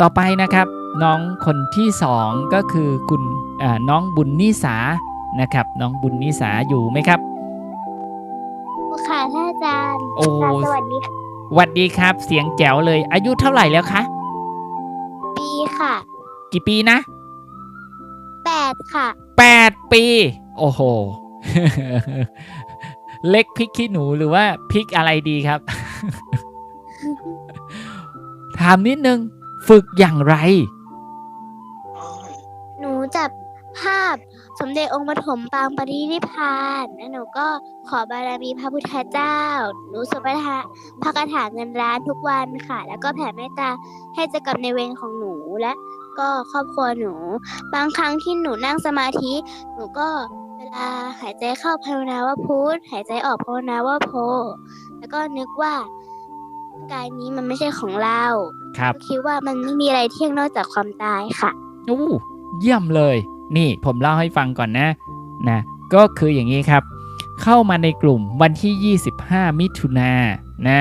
ต่อไปนะครับน้องคนที่สองก็คือคุณอ่าน้องบุญนิสานะครับ น้องบุญนิสาอยู่ไหมครับค่ะท่านอาจารย์โอ้ค่ะสวัสดีค่ะหวัดดีครับ เสียงแจ๋วเลย อายุเท่าไหร่แล้วคะปีค่ะ กี่ปีนะแปดค่ะ8ปี โอ้โห เล็กพริกขี้หนูหรือว่าพริกอะไรดีครับ ถามนิดนึง ฝึกอย่างไร หนูจับภาพสมเด็จองค์ปฐมปางปรินิพพานแล้วหนูก็ขอบารมีพระพุทธเจ้า หนูสวดพระทะพระคาถาเงินล้านทุกวันค่ะ แล้วก็แผ่เมตตาให้เจะกับในเวรของหนูและก็ครอบครัวหนู บางครั้งที่หนูนั่งสมาธิ หนูก็เวลาหายใจเข้าภาวนาว่าพุทธหายใจออกภาวนาว่าโพ แล้วก็นึกว่า กายนี้มันไม่ใช่ของเราครับคิดว่ามันไม่มีอะไรเที่ยงนอกจากความตายค่ะอู้เยี่ยมเลย นี่ผมเล่าให้ฟังก่อนนะนะ ก็คืออย่างนี้ครับ เข้ามาในกลุ่มวันที่ 25 มิถุนายนนะ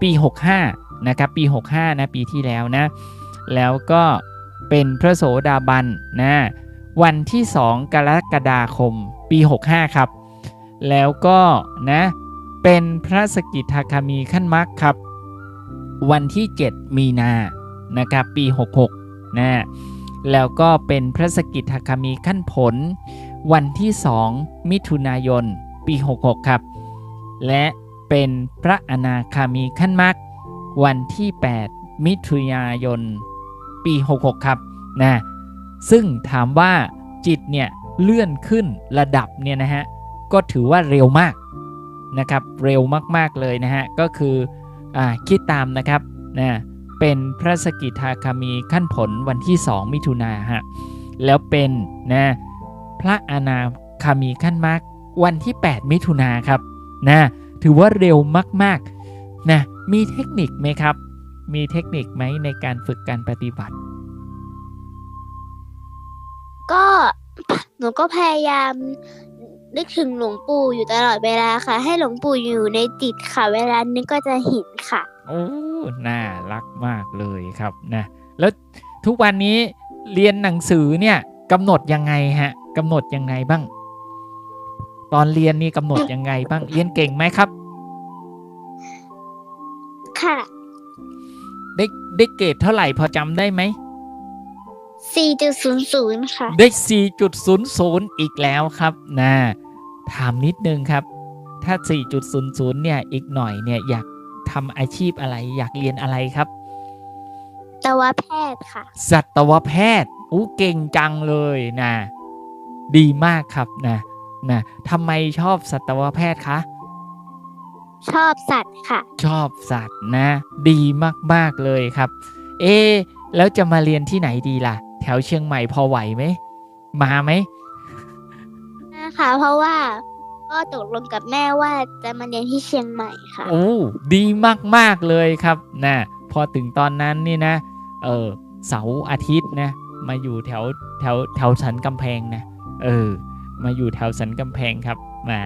ปี 65 นะครับ ปี 65 นะ ปีที่แล้วนะ แล้วก็เป็นพระโสดาบันนะ วันที่ 2 กรกฎาคม ปี 65 ครับ แล้วก็นะ เป็นพระสกิทาคามีขั้นมรรคครับ วันที่ 7 มีนานะครับปี 66นะแล้วก็เป็นพระสกิทาคามีขั้นผล วันที่ 2 มิถุนายน ปี 66 ครับ และเป็นพระอนาคามีขั้นมรรควันที่ 8 มิถุนายน ปี 66 ครับนะซึ่งถามว่าจิตเนี่ยเลื่อนขึ้นระดับเนี่ยนะฮะก็ถือว่าเร็วมากนะครับเร็วมากๆเลยนะฮะก็คือ คิดตามนะครับนะเป็นพระสกิทาคามีขั้นผลวันที่ 2 มิถุนาฮะแล้วเป็นนะพระอนาคามีขั้นมรรควันที่ 8 มิถุนาครับนะถือว่าเร็วมากๆนะมีเทคนิคไหมครับ มีเทคนิคไหมในการฝึกการปฏิบัติ ก็หนูก็พยายาม นึกถึงหลวงปู่อยู่ตลอดเวลาค่ะ ให้หลวงปู่อยู่ในจิตค่ะ เวลานึกก็จะเห็นค่ะ โอ้น่ารักมากเลยครับนะแล้วทุกวันนี้เรียนหนังสือเนี่ยกำหนดยังไงฮะกำหนดยังไงบ้าง ตอนเรียนนี่กำหนดยังไงบ้างเรียนเก่งไหมครับ ค่ะได้ได้เกรดเท่าไหร่พอจำได้ไหม4.00ค่ะ ได้ 4.00 อีกแล้วครับนะ ถามนิดนึงครับ ถ้า 4.00 เนี่ย อีกหน่อยเนี่ย อยากทำอาชีพอะไร อยากเรียนอะไรครับตวแพทย์ค่ะ สัตวแพทย์ อู้เก่งจังเลยนะ ดีมากครับนะนะทำไมชอบสัตวแพทย์คะ ชอบสัตว์ค่ะ ชอบสัตว์นะ ดีมากๆเลยครับ เอ๊ะแล้วจะมาเรียนที่ไหนดีล่ะ แถวเชียงใหม่พอไหวไหม มาไหมนะ ค่ะ เพราะว่าก็ตกลงกับแม่ว่าจะมาเรียนที่เชียงใหม่ค่ะ โอ้ดีมากๆเลยครับนะพอถึงตอนนั้นนี่นะ เออเสาร์อาทิตย์นะ มาอยู่แถวแถวแถวสันกำแพงนะ เออ มาอยู่แถวสันกำแพงครับมา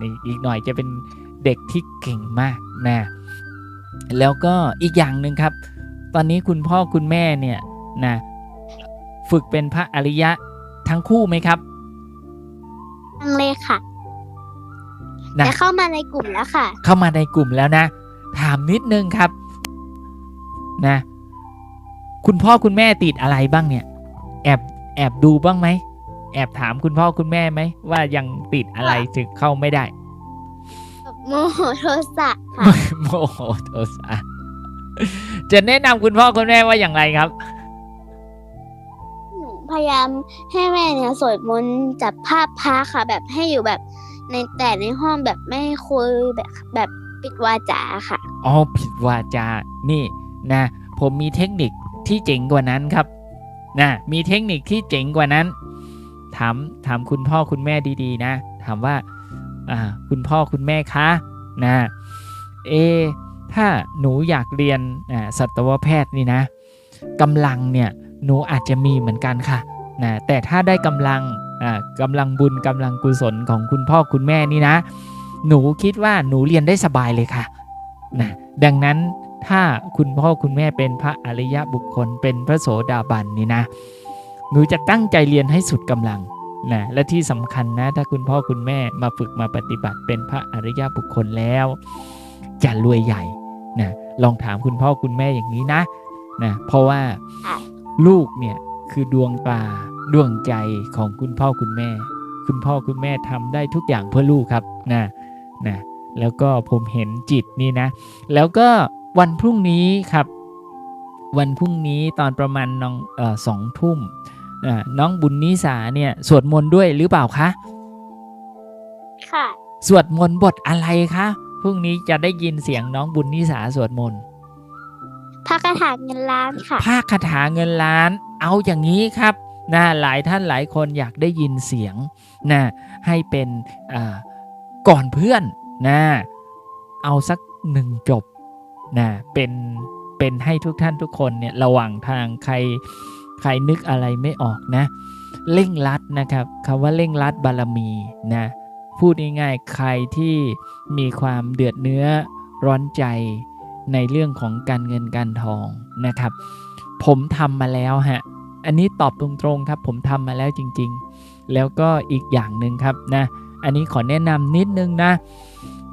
นี่อีกหน่อยจะเป็นเด็กที่เก่งมากนะ แล้วก็อีกอย่างหนึ่งครับ ตอนนี้คุณพ่อคุณแม่เนี่ยนะ ฝึกเป็นพระอริยะทั้งคู่ไหมครับ ทั้งเลยค่ะนะแต่เข้ามาในกลุ่มแล้วค่ะ เข้ามาในกลุ่มแล้วนะ ถามนิดนึงครับ นะ คุณพ่อคุณแม่ติดอะไรบ้างเนี่ย แอบแอบดูบ้างไหมแอบถามคุณพ่อคุณแม่ไหมว่ายังติดอะไรถึงเข้าไม่ได้ โมโหโทสะค่ะ โมโหโทสะจะแนะนำคุณพ่อคุณแม่ว่าอย่างไรครับหนู พยายามให้แม่เนี่ยสวดมนต์จับภาพพระค่ะ แบบให้อยู่แบบในแต่ในห้องแบบไม่คุยแบบแบบปิดวาจาค่ะอ๋อผิดวาจา นี่นะ ผมมีเทคนิคที่เจ๋งกว่านั้นครับนะมีเทคนิคที่เจ๋งกว่านั้น ถามถามคุณพ่อคุณแม่ดีๆ นะ ถามว่าอ่าคุณพ่อคุณแม่คะนะเอถ้าหนูอยากเรียนสัตวแพทย์นี่นะกำลังเนี่ย หนูอาจจะมีเหมือนกันค่ะนะแต่ถ้าได้กำลังอ่ากำลังบุญกำลังกุศลของคุณพ่อคุณแม่นี่นะ หนูคิดว่าหนูเรียนได้สบายเลยค่ะนะดังนั้นถ้าคุณพ่อคุณแม่เป็นพระอริยบุคคลเป็นพระโสดาบันนี่นะ หนูจะตั้งใจเรียนให้สุดกำลังนะและที่สำคัญนะถ้าคุณพ่อคุณแม่มาฝึกมาปฏิบัติเป็นพระอริยบุคคลแล้ว จะรวยใหญ่นะลองถามคุณพ่อคุณแม่อย่างนี้นะนะเพราะว่า ลูกเนี่ยคือดวงตาดวงใจของคุณพ่อคุณแม่ คุณพ่อคุณแม่ทำได้ทุกอย่างเพื่อลูกครับนะนะแล้วก็ผมเห็นจิตนี่นะ แล้วก็วันพรุ่งนี้ครับ วันพรุ่งนี้ตอนประมาณน้องเอ่อสองทุ่มอ่าน้องบุญนิสาเนี่ยสวดมนต์ด้วยหรือเปล่าคะค่ะ สวดมนต์บทอะไรคะพรุ่งนี้จะได้ยินเสียงน้องบุญนิสาสวดมนต์ พระคาถาเงินล้านค่ะภาคคาถาเงินล้าน เอาอย่างนี้ครับนะหลายท่านหลายคนอยากได้ยินเสียงนะให้เป็นอ่าก่อนเพื่อนนะเอาสักหนึ่งจบนะเป็นเป็นให้ทุกท่านทุกคนเนี่ยระหว่างทางใครใครนึกอะไรไม่ออกนะเร่งรัดนะครับคำว่าเร่งรัดบารมีนะพูดง่ายๆใครที่มีความเดือดเนื้อร้อนใจ ในเรื่องของการเงินการทองนะครับ ผมทำมาแล้วฮะอันนี้ตอบตรงๆครับ ผมทำมาแล้วจริงๆ แล้วก็อีกอย่างหนึ่งครับนะอันนี้ขอแนะนำนิดนึงนะ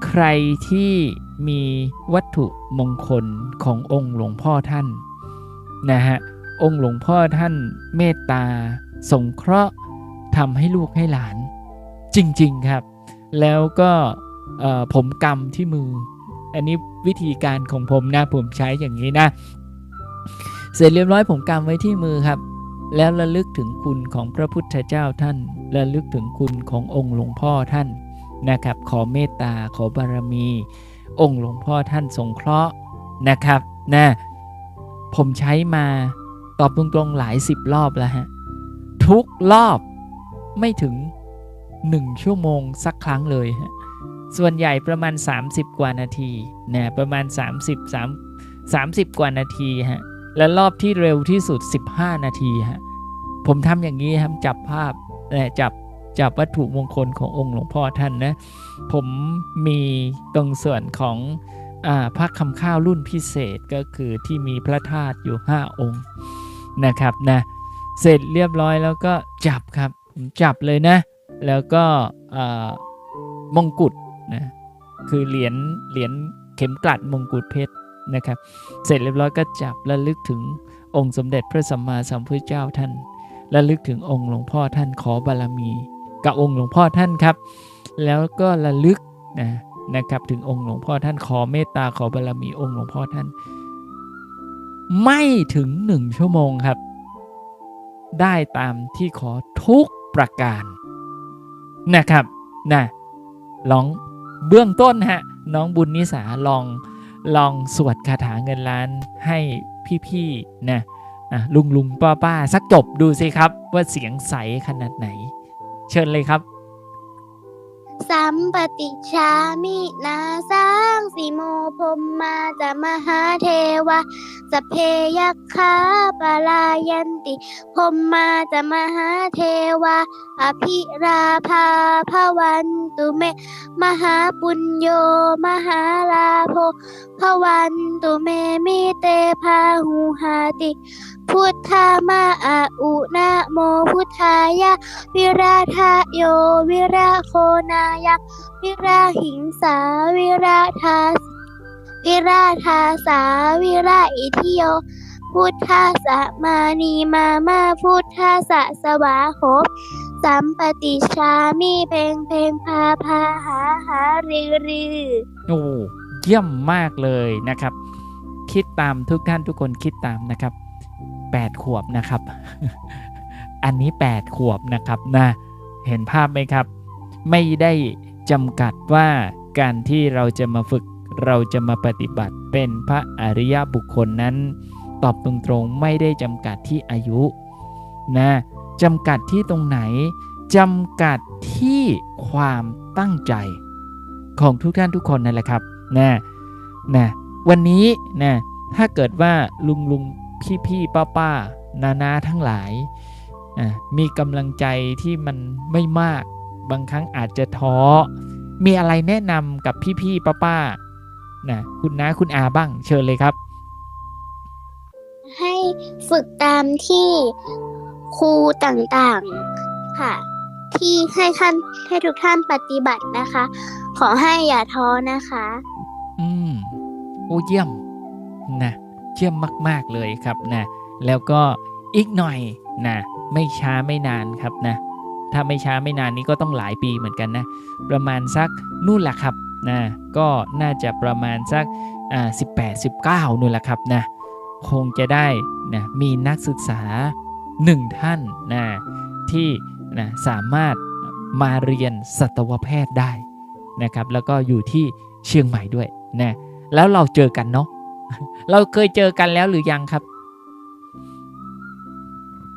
ใครที่มีวัตถุมงคลขององค์หลวงพ่อท่านนะฮะองค์หลวงพ่อท่านเมตตาสงเคราะห์ทำให้ลูกให้หลาน จริงๆครับ แล้วก็เอ่อผมกำที่มือ อันนี้วิธีการของผมนะผมใช้อย่างนี้นะ เสร็จเรียบร้อยผมกำไว้ที่มือครับ แล้วระลึกถึงคุณของพระพุทธเจ้าท่านระลึกถึงคุณขององค์หลวงพ่อท่านนะครับ ขอเมตตาขอบารมี องค์หลวงพ่อท่านสงเคราะห์นะครับนะผมใช้มาตอบตรงๆหลายสิบรอบแล้วฮะทุกรอบไม่ถึง 1 ชั่วโมงสักครั้งเลยฮะ ส่วนใหญ่ประมาณ 30 กว่านาทีนะประมาณ 30 3 30 กว่านาทีฮะและรอบที่เร็วที่สุด 15 นาทีฮะผมทำอย่างนี้ครับจับภาพเอ่อจับจับวัตถุมงคลขององค์หลวงพ่อท่านนะผมมีตรงส่วนของอาพระคำข้าวรุ่นพิเศษก็คือที่มีพระธาตุอยู่ 5 องค์นะครับนะเสร็จเรียบร้อยแล้วก็จับครับผมจับเลยนะ แล้วก็อ่ามงกุฎ นะคือเหรียญเหรียญเข็มกลัดมงกุฎเพชรนะครับ เสร็จเรียบร้อยก็จับระลึกถึงองค์สมเด็จพระสัมมาสัมพุทธเจ้าท่านระลึกถึงองค์หลวงพ่อท่านขอบารมี กับองค์หลวงพ่อท่านครับ แล้วก็ระลึกนะนะครับถึงองค์หลวงพ่อท่านขอเมตตาขอบารมีองค์หลวงพ่อท่าน ไม่ถึงหนึ่งชั่วโมงครับ ได้ตามที่ขอทุกประการนะครับนะลอง เบื้องต้นฮะน้องบุญนิสาลองลองสวดคาถาเงินล้านให้พี่ๆนะอะลุงลุงป้าป้าสักจบดูสิครับว่าเสียงใสขนาดไหน เชิญเลยครับ สัมปติชามินาสังสีโมพมมาจะมหาเทวะสเพยัคขาปลายันติพมมาจะมหาเทวะอภิราภาพวันตุเม มหาปุญโยมหาลาโภ พวันตุเมมิเตพาหูหาติ พุทธามาอาอุนะโมพุทธายะ วิราทะโยวิราโคนายะ วิราหิงสาวิราทาวิราทาสาวิราอิทิโย พุทธาสะมานีมามาพุทธาสะสวาโหสัมปติชามีเพลงเพลงพาพาหาหารือรือโอ้ เยี่ยมมากเลยนะครับ คิดตามทุกท่านทุกคนคิดตามนะครับ8ขวบนะครับ อันนี้ 8 ขวบนะครับนะเห็นภาพไหมครับ ไม่ได้จำกัดว่าการที่เราจะมาฝึกเราจะมาปฏิบัติเป็นพระอริยบุคคลนั้น ตอบตรงๆไม่ได้จำกัดที่อายุนะจำกัดที่ตรงไหนจำกัดที่ความตั้งใจของทุกท่านทุกคนนั่นแหละครับ นะนะวันนี้นะถ้าเกิดว่าลุงลุงพี่พี่ป้าป้านานาทั้งหลายอะมีกำลังใจที่มันไม่มากบางครั้งอาจจะท้อ มีอะไรแนะนำกับพี่พี่ป้าป้านะคุณน้าคุณอาบ้างเชิญเลยครับ ให้ฝึกตามที่ครูต่างๆค่ะ ที่ให้ท่านให้ทุกท่านปฏิบัตินะคะ ขอให้อย่าท้อนะคะ อืมโอ้เยี่ยมนะเยี่ยมมาก ๆเลยครับนะแล้วก็อีกหน่อยนะไม่ช้าไม่นานครับนะถ้าไม่ช้าไม่นานนี้ก็ต้องหลายปีเหมือนกันนะประมาณสักนู่นแหละครับนะก็น่าจะประมาณสักอ่าสิบแปดสิบเก้านู่นแหละครับนะคงจะได้นะมีนักศึกษาหนึ่งท่านนะที่นะสามารถมาเรียนสัตวแพทย์ได้นะครับแล้วก็อยู่ที่เชียงใหม่ด้วย นะแล้วเราเจอกันเนาะเราเคยเจอกันแล้วหรือยังครับ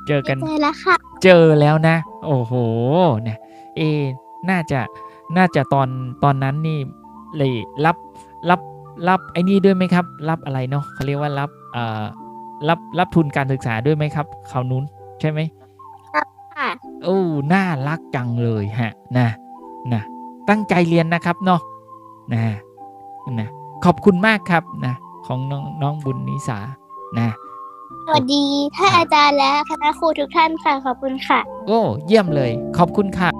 เจอกันเจอแล้วค่ะเจอแล้วนะ โอ้โหเนี่ยเอะน่าจะน่าจะตอนตอนนั้นนี่เลยรับรับรับไอ้นี่ด้วยไหมครับ รับอะไรเนาะเขาเรียกว่ารับเอ่อรับรับทุนการศึกษาด้วยไหมครับคราวนู้นใช่ไหมค่ะโอ้น่ารักจังเลยฮะนะนะตั้งใจเรียนนะครับเนาะนะ นะขอบคุณมากครับนะของน้องน้องบุญนิสานะสวัสดีท่านอาจารย์และคณะครูทุกท่านค่ะขอบคุณค่ะ โอ้เยี่ยมเลย ขอบคุณค่ะ